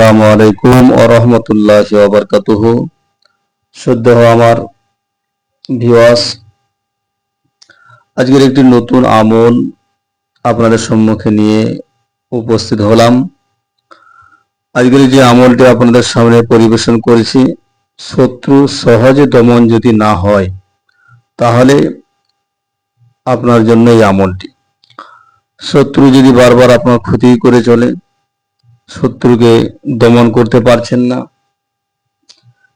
আসসালামু আলাইকুম ও রহমতুল্লাহ ওবরকাতুহ সদ্য আমার ভিওয়াস আজকের একটি নতুন আমল আপনাদের সম্মুখে নিয়ে উপস্থিত হলাম। আজকের যে আমলটি আপনাদের সামনে পরিবেশন করেছি, শত্রু সহজে দমন যদি না হয়, তাহলে আপনার জন্য এই আমলটি। শত্রু যদি বারবার আপনার ক্ষতি করে চলে শত্রুকে দমন করতে পারছেন না।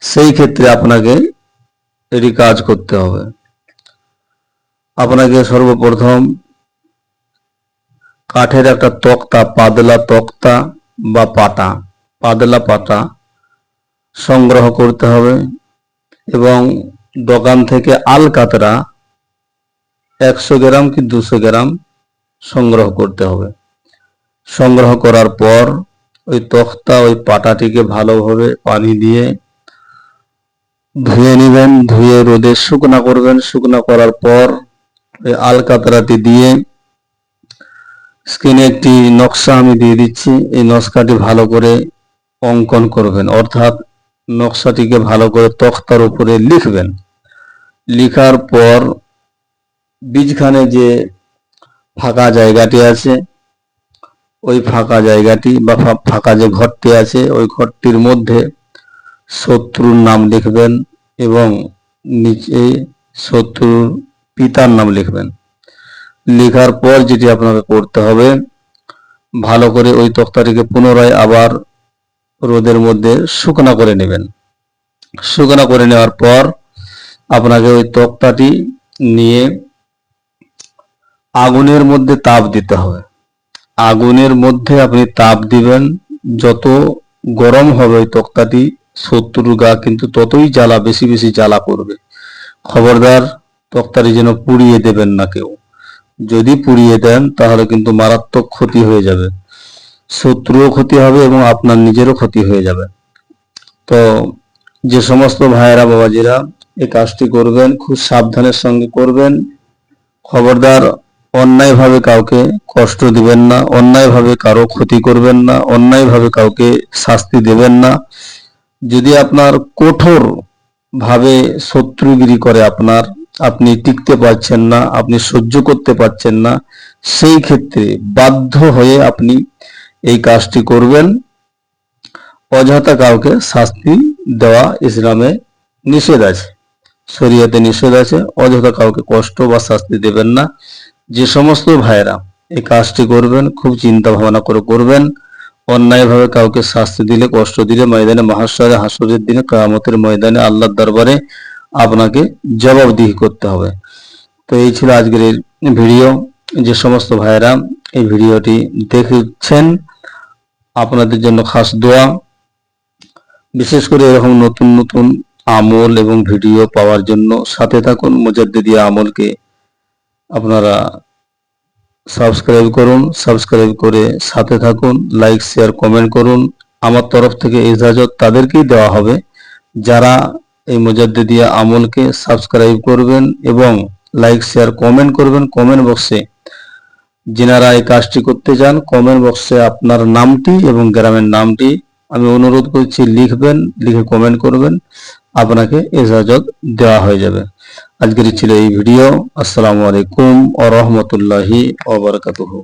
সেই ক্ষেত্রে আপনাকে এটি কাজ করতে হবে। আপনাকে সর্বপ্রথম কাঠের একটা তক্তা, পাতলা তক্তা বা পাটা পাতলা পাটা সংগ্রহ করতে হবে এবং দোকান থেকে আল কাতরা একশো গ্রাম কি দুশো গ্রাম সংগ্রহ করতে হবে। সংগ্রহ করার পর ওই তক্তা, ওই পাটাটিকে ভালোভাবে পানি দিয়ে ধুয়ে নেবেন, ধুয়ে রোদে শুকনা করবেন। শুকনা করার পর ওই আলকাতরাটি দিয়ে স্ক্রিনে একটি নকশা আমি দিয়ে দিচ্ছি। এই নকশাটি ভালো করে অঙ্কন করবেন, অর্থাৎ নকশাটিকে ভালো করে তক্তার উপরে লিখবেন। লিখার পর বীজখানে যে ফাঁকা জায়গাটি আছে ওই ফাঁকা জায়গাটি বা ফাঁকা যে ঘরটি আছে, ওই ঘরটির মধ্যে শত্রুর নাম লিখবেন এবং নিচে শত্রুর পিতার নাম লিখবেন। লেখার পর যেটি আপনাকে করতে হবে, ভালো করে ওই তক্তাটিকে পুনরায় আবার রোদের মধ্যে শুকনা করে নেবেন। শুকনা করে নেওয়ার পর আপনাকে ওই তক্তাটি নিয়ে আগুনের মধ্যে তাপ দিতে হবে। আগুনের মধ্যে আপনি তাপ দিবেন। যত গরম হবে ওই তক্তাটি শত্রুর গা, কিন্তু ততই জ্বালা, বেশি বেশি জ্বালা করবে। খবরদার, তক্তাটি যেন পুড়িয়ে দেবেন না কেউ। যদি পুড়িয়ে দেন, তাহলে কিন্তু মারাত্মক ক্ষতি হয়ে যাবে। শত্রুও ক্ষতি হবে এবং আপনার নিজেরও ক্ষতি হয়ে যাবে। তো যে সমস্ত ভাইয়েরা, বাবাজিরা, এই কাজটি করবেন, খুব সাবধানের সঙ্গে করবেন। খবরদার অন্যায়ভাবে কাউকে কষ্ট দিবেন না, অন্যায়ভাবে কারও ক্ষতি করবেন না, অন্যায়ভাবে কাউকে শাস্তি দেবেন না। যদি আপনার কঠোর ভাবে শত্রুগিরি করে আপনার, আপনি টিকতে পারছেন না, আপনি সহ্য করতে পারছেন না, সেই ক্ষেত্রে বাধ্য হয়ে আপনি এই কাজটি করবেন। অযথা কাউকে শাস্তি দেওয়া ইসলামে নিষেধ আছে, শরীয়তে নিষেধ আছে, অযথা কাউকে কষ্ট বা শাস্তি দেবেন না। যে সমস্ত ভাইয়েরা এই কাজটি করবেন, খুব চিন্তা ভাবনা করে করবেন, অন্যায়ভাবে কাউকে শাস্তি দিলে, কষ্ট দিলে ময়দানে মহাশয়ে হাসরের দিনে, কায়ামতের ময়দানে আল্লাহর দরবারে আপনাকে জবাবদিহি করতে হবে। তো এই ছিল আজকের ভিডিও। যে সমস্ত ভাইয়েরা এই ভিডিওটি দেখছেন, আপনাদের জন্য খাস দোয়া। বিশেষ করে এরকম নতুন নতুন আমল এবং ভিডিও পাওয়ার জন্য সাথে থাকুন মুজাদ্দিদিয়া আমলকে আপনারা সাবস্ক্রাইব করুন সাবস্ক্রাইব করে সাথে থাকুন লাইক শেয়ার কমেন্ট করুন। আমার তরফ থেকে ইজাজত তাদেরকেই দেওয়া হবে। যারা এই মুজাদ্দিদিয়া আমলকে সাবস্ক্রাইব করবেন এবং লাইক শেয়ার কমেন্ট করবেন কমেন্ট বক্সে যিনারা এই কাজটি করতে চান কমেন্ট বক্সে আপনার নামটি এবং গ্রামের নামটি আমি অনুরোধ করছি, লিখবেন, লিখে কমেন্ট করবেন। আপনাকে ইজাজত দেওয়া হয়ে যাবে। আজকের ছিল এই ভিডিও। আসসালামু আলাইকুম ও রহমতুল্লাহি ওবরাকাতুহু